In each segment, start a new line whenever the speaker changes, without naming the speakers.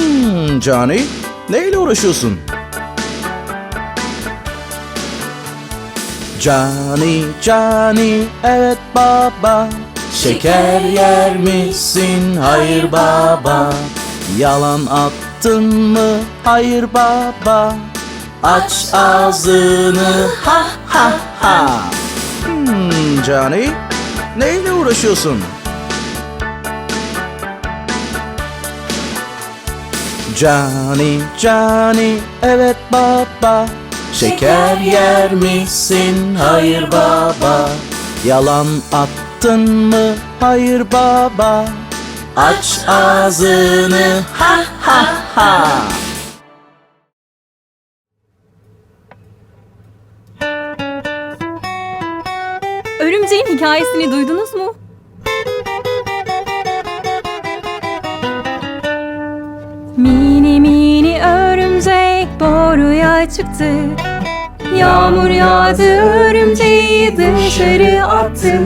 Hmm, Cani, neyle uğraşıyorsun? Cani, Cani, evet baba. Şeker yer misin? Hayır baba. Yalan attın mı? Hayır baba. Aç ağzını ha ha ha. Hmm, Cani, neyle uğraşıyorsun? Cani, Cani, evet baba. Şeker yer misin? Hayır baba. Yalan attın mı? Hayır baba. Aç ağzını ha ha ha.
Örümceğin hikayesini duydunuz mu? Örümcek boruya çıktı. Yağmur yağdı örümceği dışarı attı.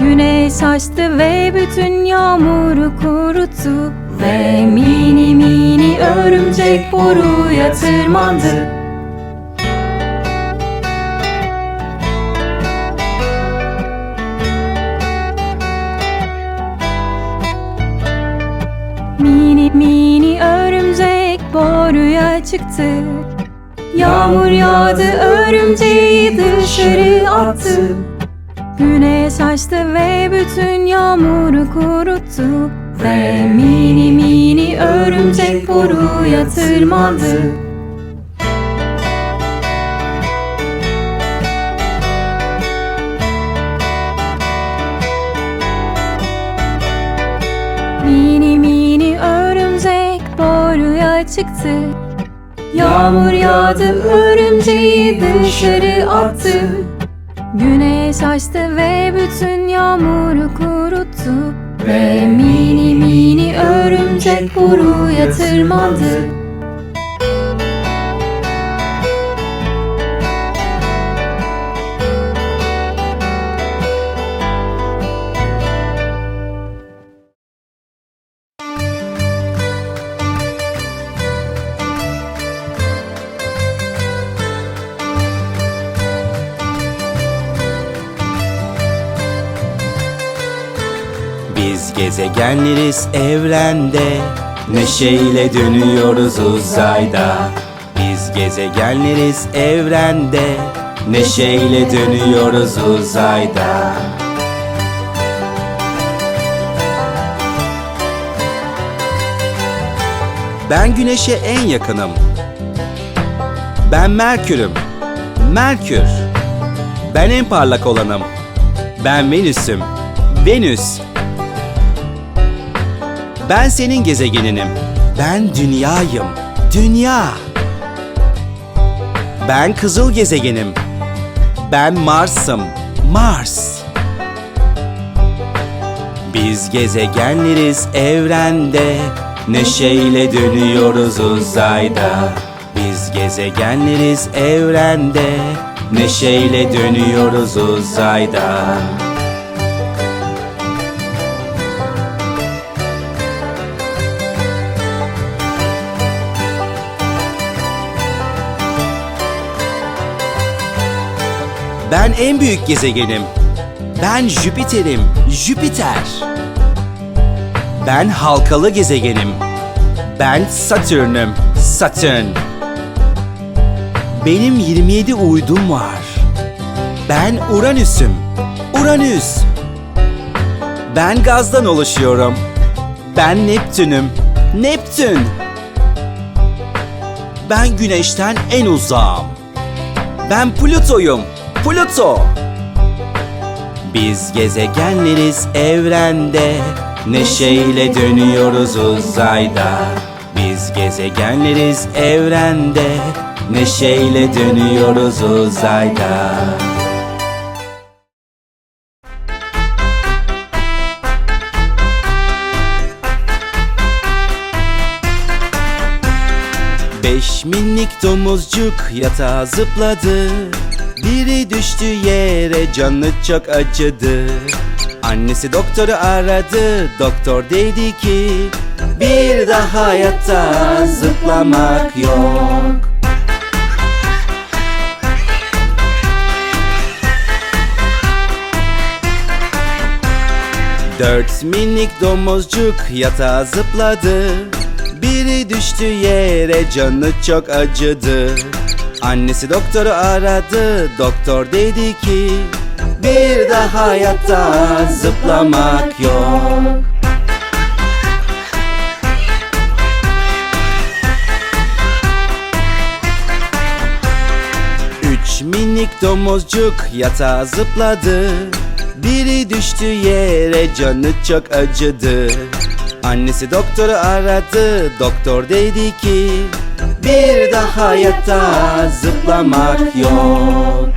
Güneş açtı ve bütün yağmuru kuruttu. Ve mini mini örümcek boruya tırmandı. Mini mini örümcek boruya çıktı. Yağmur yağdı örümceği dışarı attı. Güneş açtı ve bütün yağmuru kuruttu. Ve mini mini örümcek boruya tırmandı. Çıktı. Yağmur yağdı örümceği dışarı attı. Güneş açtı ve bütün yağmuru kuruttu. Ve mini mini örümcek boruya tırmandı.
Gezegenleriz evrende. Neşeyle dönüyoruz uzayda. Biz gezegenleriz evrende. Neşeyle dönüyoruz uzayda. Ben güneşe en yakınım. Ben Merkür'üm. Merkür. Ben en parlak olanım. Ben Venüs'üm. Venüs ben senin gezegeninim. Ben dünyayım. Dünya. Ben kızıl gezegenim. Ben Mars'ım. Mars. Biz gezegenleriz evrende. Neşeyle dönüyoruz uzayda. Biz gezegenleriz evrende. Neşeyle dönüyoruz uzayda. Ben en büyük gezegenim. Ben Jüpiter'im. Jüpiter. Ben halkalı gezegenim. Ben Satürn'üm. Satürn. Benim 27 uydum var. Ben Uranüs'üm. Uranüs. Ben gazdan oluşuyorum. Ben Neptün'üm. Neptün. Ben Güneş'ten en uzağım. Ben Plüto'yum. Plüto. Biz gezegenleriz evrende. Neşeyle dönüyoruz uzayda. Biz gezegenleriz evrende. Neşeyle dönüyoruz uzayda. Beş minik domuzcuk yatağa zıpladı Biri düştü yere canı çok acıdı. Annesi doktoru aradı Doktor dedi ki Bir daha yatağa zıplamak yok. Dört minik domuzcuk yatağa zıpladı. Biri düştü yere canı çok acıdı Annesi doktoru aradı Doktor dedi ki Bir daha yatağa zıplamak yok. Üç minik domuzcuk yatağa zıpladı. Biri düştü yere canı çok acıdı. Annesi doktoru aradı Doktor dedi ki Bir daha yatağa zıplamak yok.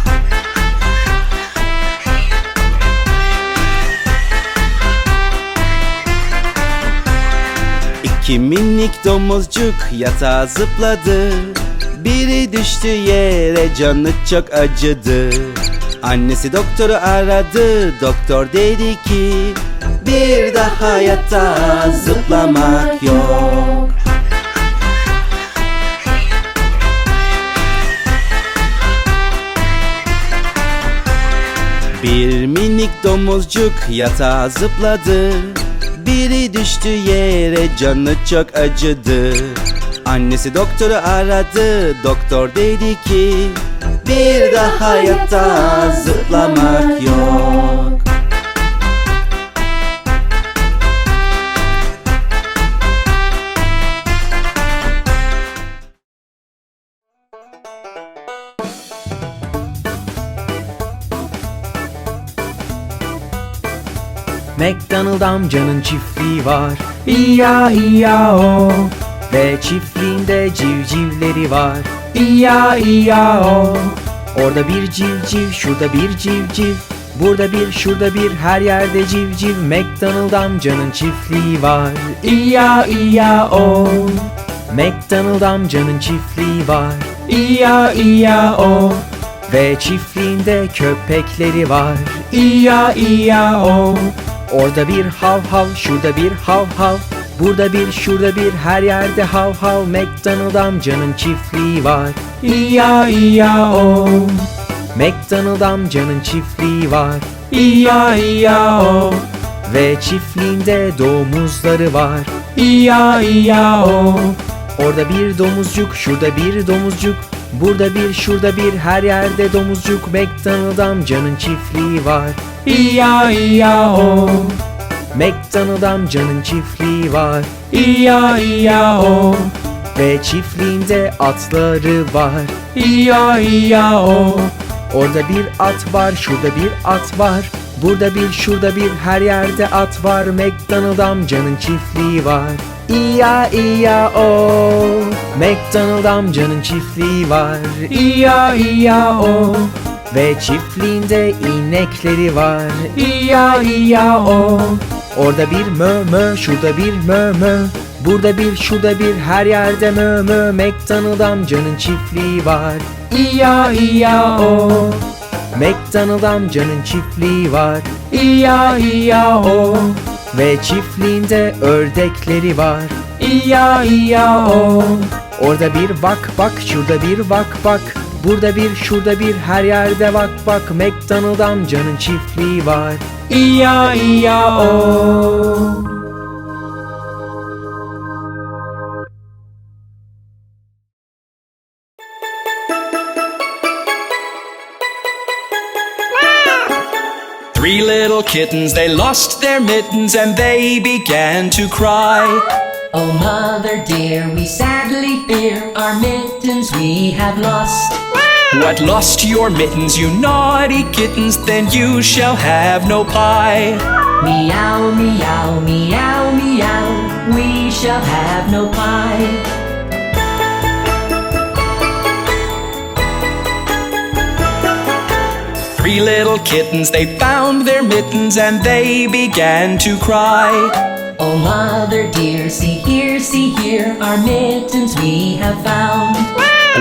İki minik domuzcuk yatağa zıpladı. Biri düştü yere canı çok acıdı. Annesi doktoru aradı Doktor dedi ki Bir daha yatağa zıplamak yok minik domuzcuk yatağa zıpladı. Biri düştü yere canı çok acıdı. Annesi doktoru aradı Doktor dedi ki Bir daha yatağa zıplamak yok
McDonald amcanın çiftliği var. İya iya o. Ve çiftliğinde civcivleri var. İya iya o. Orada bir civciv şurada bir civciv. Burada bir şurada bir her yerde civciv. McDonald amcanın çiftliği var. İya iya o. McDonald amcanın çiftliği var. İya iya o. Ve çiftliğinde köpekleri var. İya iya o Orada bir hav hav, şurada bir hav hav. Burada bir, şurada bir, her yerde hav hav. McDonald amcanın çiftliği var. İya iya o. McDonald amcanın çiftliği var. İya iya o. Ve çiftliğinde domuzları var. İya iya o. Orada bir domuzcuk, şurada bir domuzcuk. Burada bir, şurada bir, her yerde domuzcuk. McDonald amcanın çiftliği var İya iya o McDonald amcanın çiftliği var. İya iya o Ve çiftliğinde atları var. İya iya o Orada bir at var, şurada bir at var. Burada bir, şurada bir, her yerde at var. McDonald amcanın çiftliği var. İya iya o McDonald amcanın çiftliği var. İya iya o Ve çiftliğinde inekleri var. İya iya o. Orada bir mö mö, şurada bir mö mö. Burada bir, şurada bir, her yerde mö mö. McDonald amcanın çiftliği var. İya iya o. McDonald amcanın çiftliği var. İya iya o. Ve çiftliğinde ördekleri var. İya iya o. Orada bir bak bak şurada bir bak bak Burada bir şurada bir her yerde bak bak McDonald amcanın çiftliği var İya iya o
Three little kittens, they lost their mittens and they began to cry.
Oh, mother dear, we sadly fear our mittens we have lost.
What lost your mittens, you naughty kittens? Then you shall have no pie.
Meow, meow, meow, meow, we shall have no pie.
Three little kittens, they found their mittens and they began to cry.
Oh, mother dear, see here, see here, our mittens we have found.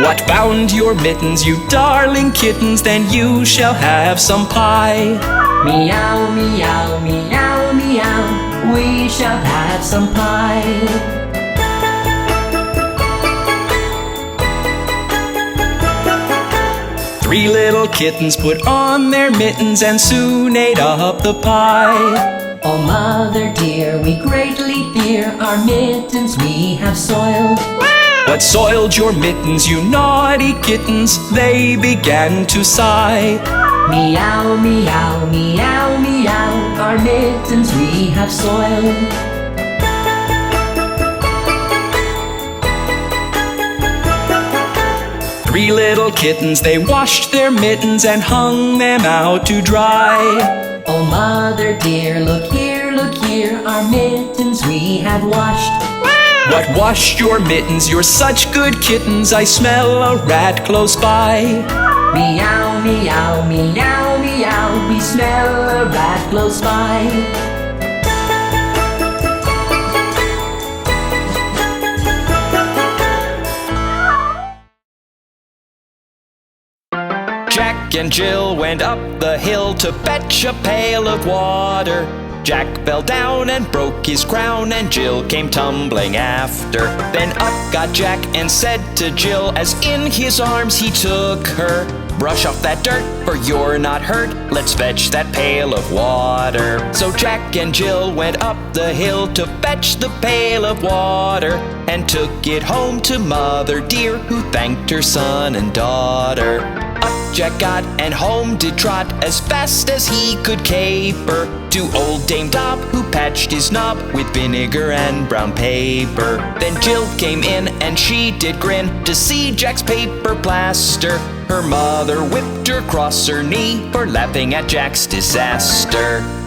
What bound your mittens, you darling kittens? Then you shall have some pie.
Meow, meow, meow, meow, we shall have some pie.
Three little kittens put on their mittens and soon ate up the pie.
Oh, mother dear, we greatly fear our mittens we have soiled.
What soiled your mittens, you naughty kittens? They began to sigh.
Meow, meow, meow, meow, our mittens we have soiled.
Three little kittens, they washed their mittens and hung them out to dry.
Oh, mother dear, look here, look here, our mittens we have washed.
What washed your mittens? You're such good kittens. I smell a rat close by.
Meow, meow, meow, meow, we smell a rat close by.
Jack and Jill went up the hill to fetch a pail of water. Jack fell down and broke his crown, and Jill came tumbling after. Then up got Jack and said to Jill, as in his arms he took her, Brush off that dirt, for you're not hurt. Let's fetch that pail of water. So Jack and Jill went up the hill to fetch the pail of water, and took it home to Mother Dear, who thanked her son and daughter. Jack got and home did trot as fast as he could caper to old Dame Dob, who patched his knob with vinegar and brown paper. Then Jill came in and she did grin to see Jack's paper plaster. Her mother whipped her across her knee for laughing at Jack's disaster.